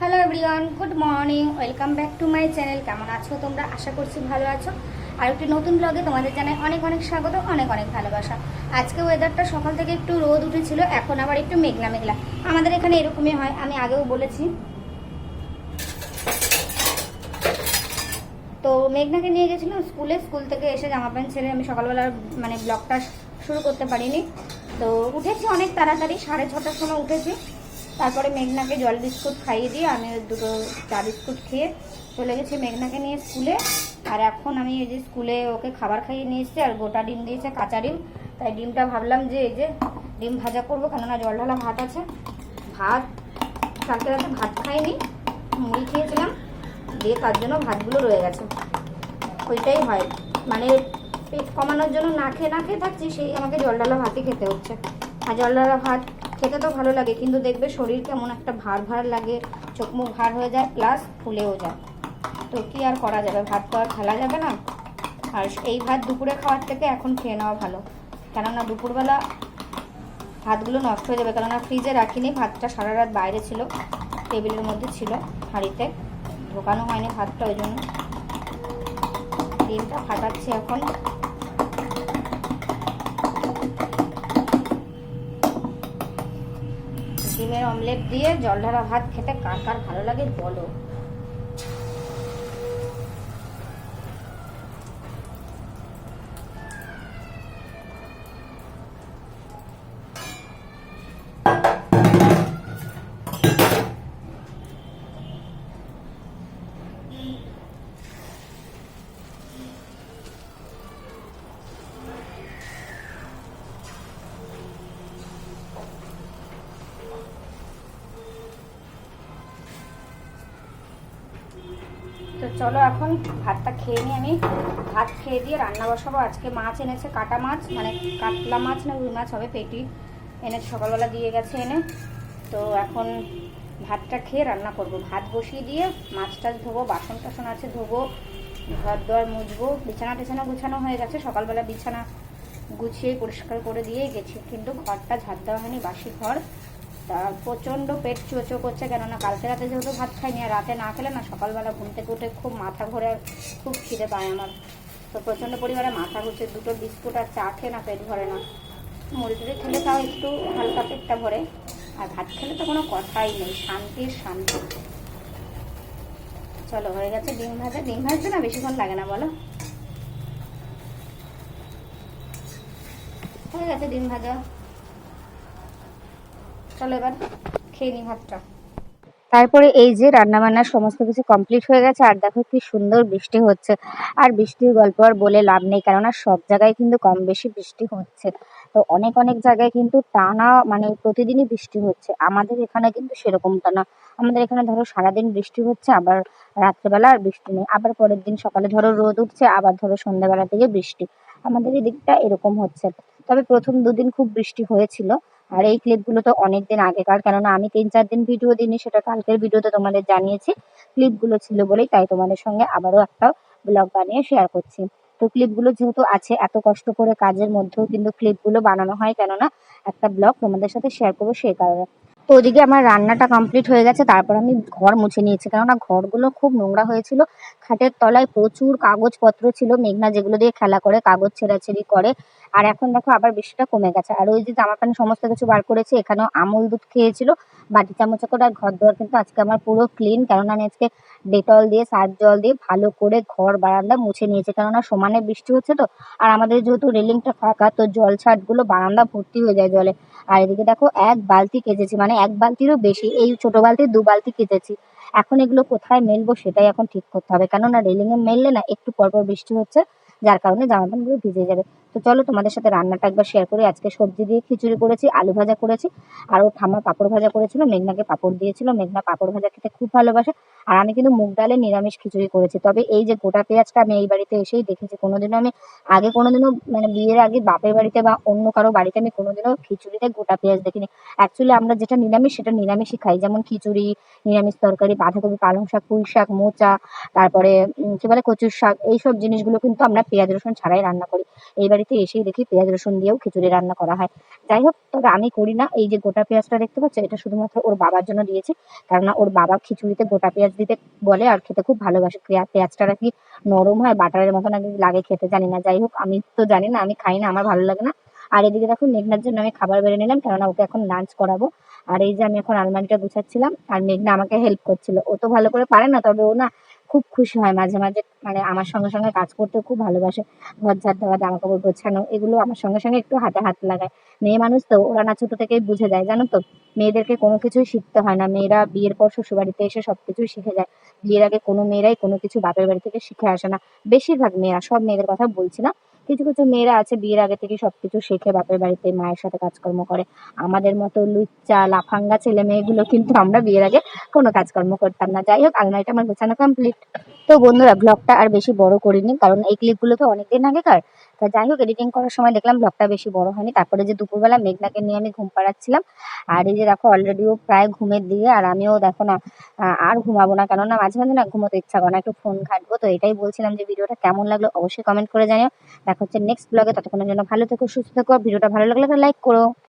Hello everyone good morning welcome back to my channel কেমন আছো তোমরা? আশা করছি ভালো আছো। আর একটি নতুন ব্লগে তোমাদের জানাই অনেক অনেক স্বাগত, অনেক অনেক ভালোবাসা। আজকে ওয়েদারটা সকাল থেকে একটু রোদ উঠেছিল, এখন আবার একটু মেঘলা মেঘলা। আমাদের এখানে এরকমই হয়, আমি আগেও বলেছি। তো মেঘনাকে নিয়ে গেছিলাম স্কুলে, স্কুল থেকে এসে জামা প্যান্ট ছেড়ে আমি সকালবেলা মানে ব্লগটা শুরু করতে পারিনি। তো উঠেছি অনেক তাড়াতাড়ি, সাড়ে ছটার সময় উঠেছি। তারপরে মেঘনাকে জল বিস্কুট খাইয়ে দিয়ে আমি দুটো চা বিস্কুট খেয়ে চলে গেছি মেঘনাকে নিয়ে স্কুলে। আর এখন আমি এই যে স্কুলে ওকে খাবার খাইয়ে নিয়ে এসেছি আর গোটা ডিম দিয়েছে কাঁচা ডিম। তাই ডিমটা ভাবলাম যে এই যে ডিম ভাজা করব, কেননা জল ঢালা ভাত আছে। ভাত কালকে রাতে ভাত খাইনি, মুড়ি খেয়েছিলাম। দিয়ে তার জন্য ভাতগুলো রয়ে গেছে। ওইটাই হয়। মানে পেট কমানোর জন্য না খেয়ে না খেয়ে থাকছি, সেই আমাকে জল ডালা ভাতই খেতে হচ্ছে। আর জল ডালা ভাত খেতে তো ভালো লাগে, কিন্তু দেখবে শরীর কেমন একটা ভার ভার লাগে, চোখ মুখ ভার হয়ে যায় প্লাস ফুলেও যায়। তো কি আর করা যাবে? ভাত তো আর খেলা যাবে না। আর এই ভাত দুপুরে খাওয়ার থেকে এখন খেয়ে নেওয়া ভালো। কেননা দুপুরবেলা ভাতগুলো নষ্ট হয়ে যাবে, কেননা ফ্রিজে রাখিনি, ভাতটা সারা রাত বাইরে ছিল, টেবিলের মধ্যে ছিল হাঁড়িতে। ঢোকানো হয়নি ভাতটা, ওই জন্য। ডিমটা ফাটাচ্ছি এখন। অমলেট দিয়ে জল ভাত খেতে কার কার ভালো লাগে বলো। চলো এখন ভাতটা খেয়ে নিই আমি। ভাত খেয়ে দিয়ে রান্না বসাবো। আজকে মাছ এনেছে কাটা মাছ মানে কাতলা মাছ না রুই মাছ হবে, পেটি এনেছে সকালবেলা দিয়ে গেছে এনে। তো এখন ভাতটা খেয়ে রান্না করব। ভাত বসিয়ে দিয়ে মাছ টাছ ধোবো, বাসন টাসন আছে ধোবো, ঘর দোয়ার মুছবো। বিছানা টিছানা গুছানো হয়ে গেছে। সকালবেলা বিছানা গুছিয়ে পরিষ্কার করে দিয়েই গেছি, কিন্তু ঘরটা ঝাড় দেওয়া হয়নি, বাসি ঘর। তা প্রচণ্ড পেট চোচো করছে, কেননা কালকে রাতে যেহেতু ভাত খাইনি আর রাতে না খেলে না, সকালবেলা ঘুম থেকে উঠে খুব মাথা ঘোরে, খুব খিদে পায় আমার। তো প্রচণ্ড পরিমাণে মাথা ঘুরছে, দুটো বিস্কুট আর চা খেয়ে না পেট ভরে না। মুড়ি খেলে তাও একটু হালকা পেটটা ভরে, আর ভাত খেলে তো কোনো কথাই নেই শান্তির শান্তি। চলো, হয়ে গেছে ডিম ভাজা। ডিম ভাজতে না বেশিক্ষণ লাগে না, বলো? হয়ে গেছে ডিম ভাজা। চলো এবার খেয়ে নি ভাতটা। তারপরে এই যে রান্না বান্নার সমস্ত কিছু কমপ্লিট হয়ে গেছে, আর দেখো কি সুন্দর বৃষ্টি হচ্ছে। আর বৃষ্টির গল্প আর বলে লাভ নেই, কেননা সব জায়গায় কিন্তু কম বেশি বৃষ্টি হচ্ছে। তো অনেক অনেক জায়গায় কিন্তু টানা মানে প্রতিদিনই বৃষ্টি হচ্ছে। আমাদের এখানে কিন্তু সেরকমটা না। আমাদের এখানে ধরো সারাদিন বৃষ্টি হচ্ছে, আবার রাত্রেবেলা আর বৃষ্টি নেই। আবার পরের দিন সকালে ধরো রোদ উঠছে, আবার ধরো সন্ধ্যাবেলা থেকে বৃষ্টি। আমাদের এই দিকটা এরকম হচ্ছে। তবে প্রথম দুদিন খুব বৃষ্টি হয়েছিল। আর এই ক্লিপগুলো তো অনেকদিন আগেকার, কেননা আমি তিন চার দিন ভিডিও দিইনি, সেটা কালকের ভিডিওতে তোমাদের জানিয়েছি। ক্লিপগুলো ছিল বলেই তাই তোমাদের সঙ্গে আবারও একটা ব্লগ বানিয়ে শেয়ার করছি। তো ক্লিপগুলো যেহেতু আছে, এত কষ্ট করে কাজের মধ্যেও কিন্তু ক্লিপগুলো বানানো হয়, কেননা একটা ব্লগ তোমাদের সাথে শেয়ার করব সেই কারণে। তো ওদিকে আমার রান্নাটা কমপ্লিট হয়ে গেছে, তারপর আমি ঘর মুছে নিয়েছি। কেননা ঘরগুলো খুব নোংরা হয়েছিল, খাটের তলায় প্রচুর কাগজপত্র ছিল, মেঘনা যেগুলো দিয়ে খেলা করে, কাগজ ছেঁড়াছেড়ি করে। আর এখন দেখো আবার বৃষ্টিটা কমে গেছে। আর ওই যে জামা প্যান্ট সমস্ত কিছু বার করেছে, এখানেও আমুল দুধ খেয়েছিল, বাটি চামচে করে আর ঘর দোয়ার কিন্তু আজকে আমার পুরো ক্লিন কেননা আমি আজকে ডেটল দিয়ে সার জল দিয়ে ভালো করে ঘর বারান্দা মুছে নিয়েছি। কেননা সমানে বৃষ্টি হচ্ছে তো, আর আমাদের যেহেতু রেলিংটা ফাঁকা, তো জল ছাটগুলো বারান্দা ভর্তি হয়ে যায় জলে। আর এদিকে দেখো, এক বালতি কেচেছি মানে এক বালতিরও বেশি। এই ছোট বালতি দু বালতি কেচেছি। এখন এগুলো কোথায় মেলবো সেটাই এখন ঠিক করতে হবে। কেননা রেলিংয়ে মেললে না, একটু পরপর বৃষ্টি হচ্ছে, যার কারণে জামা প্যান্টগুলো ভিজে যাবে। তো চলো তোমাদের সাথে রান্নাটা একবার শেয়ার করি। আজকে সবজি দিয়ে খিচুড়ি করেছি, আলু ভাজা করেছি, আর ও ঠাম্মা পাঁপড় ভাজা করেছিল, মেঘনাকে পাঁপড় দিয়েছিল। মেঘনা পাঁপড় ভাজা খেতে খুব ভালোবাসে, আর আমি কিন্তু মুগ ডালে নিরামিষ খিচুড়ি করেছি। তবে এই যে গোটা পেঁয়াজটা আমি এই বাড়িতে এসেই দেখেছি, কোনোদিনও আমি আগে, কোনোদিনও মানে বিয়ের আগে বাপের বাড়িতে বা অন্য কারও বাড়িতে আমি কোনোদিনও খিচুড়িতে গোটা পেঁয়াজ দেখিনি। অ্যাকচুয়ালি আমরা যেটা নিরামিষ, সেটা নিরামিষই খাই। যেমন খিচুড়ি, নিরামিষ তরকারি, বাঁধাকপি, পালং শাক, পুঁই শাক, মোচা, তারপরে কি বলে কচুর শাক, এইসব জিনিসগুলো কিন্তু আমরা পেঁয়াজ, রসুন ছাড়াই রান্না করি। এই এসেই দেখি পেঁয়াজ, রসুন দিয়েও খিচুড়ি রান্না করা হয়। যাই হোক, তবে আমি করি না। এই যে গোটা পেঁয়াজটা দেখতে পাচ্ছ, এটা শুধুমাত্র ওর বাবার জন্য দিয়েছি। কেননা ওর বাবা খিচুড়িতে গোটা পেঁয়াজ দিতে বলে আর খেতে খুব ভালোবাসে। পেঁয়া- পেঁয়াজটা নাকি নরম হয়, বাটারের মতো নাকি লাগে খেতে, জানি না। যাই হোক, আমি তো জানি না, আমি খাই না, আমার ভালো লাগে না। আর এদিকে দেখো, মেঘনার জন্য আমি খাবার বেড়ে নিলাম, কেননা ওকে এখন লাঞ্চ করাবো। আর এই যে আমি এখন আলমারিটা গুছাচ্ছিলাম, আর মেঘনা আমাকে হেল্প করছিল। ও তো ভালো করে পারে না, তবে ও না খুব খুশি হয় মাঝে মাঝে মানে আমার সঙ্গে সঙ্গে কাজ করতে খুব ভালোবাসে। ঘর দেওয়া জামা কাপড় গোছানো এগুলো আমার সঙ্গে সঙ্গে একটু হাতে হাত লাগায়। মেয়ে মানুষ তো, ওরা না ছোট থেকেই বুঝে যায়, জানো তো? মেয়েদেরকে কোনো কিছুই শিখতে হয় না। মেয়েরা বিয়ের পর শ্বশুরবাড়িতে এসে সব কিছুই শিখে যায়। বিয়ের আগে কোনো মেয়েরাই কোনো কিছু বাপের বাড়ি থেকে শিখে আসে না। বেশিরভাগ মেয়েরা, সব মেয়েদের কথা বলছি না। কিছু কিছু মেয়েরা আছে, বিয়ের আগে থেকে সবকিছু শেখে, বাপের বাড়িতে মায়ের সাথে কাজকর্ম করে। আমাদের মতো লুচ্চা, লাফাঙ্গা ছেলে মেয়েগুলো কিন্তু আমরা বিয়ের আগে কোনো কাজকর্ম করতাম না। যাই হোক, আলমারিটা আমার গোছানো কমপ্লিট তো বন্ধুরা ব্লগটা আর বেশি বড় করিনি, কারণ এই ক্লিপগুলো তো অনেকদিন আগেকার তা যাই হোক এডিটিং করার সময় দেখলাম ব্লগটা বেশি বড় হয়নি। তারপরে যে দুপুরবেলা মেঘনাকে নিয়ে আমি ঘুম পাড়াচ্ছিলাম। আর এই যে দেখো অলরেডিও প্রায় ঘুমের দিয়ে আর আমিও দেখো না আর ঘুমাবো না। কেননা মাঝে মাঝে না ঘুমোতে ইচ্ছা করে না, একটু ফোন ঘাটবো। তো এটাই বলছিলাম যে ভিডিওটা কেমন লাগল অবশ্যই কমেন্ট করে জানিও। দেখা হচ্ছে নেক্সট ব্লগে ততক্ষণের জন্য ভালো থেকো, সুস্থ থেকো। ভিডিওটা ভালো লাগলে লাইক করো।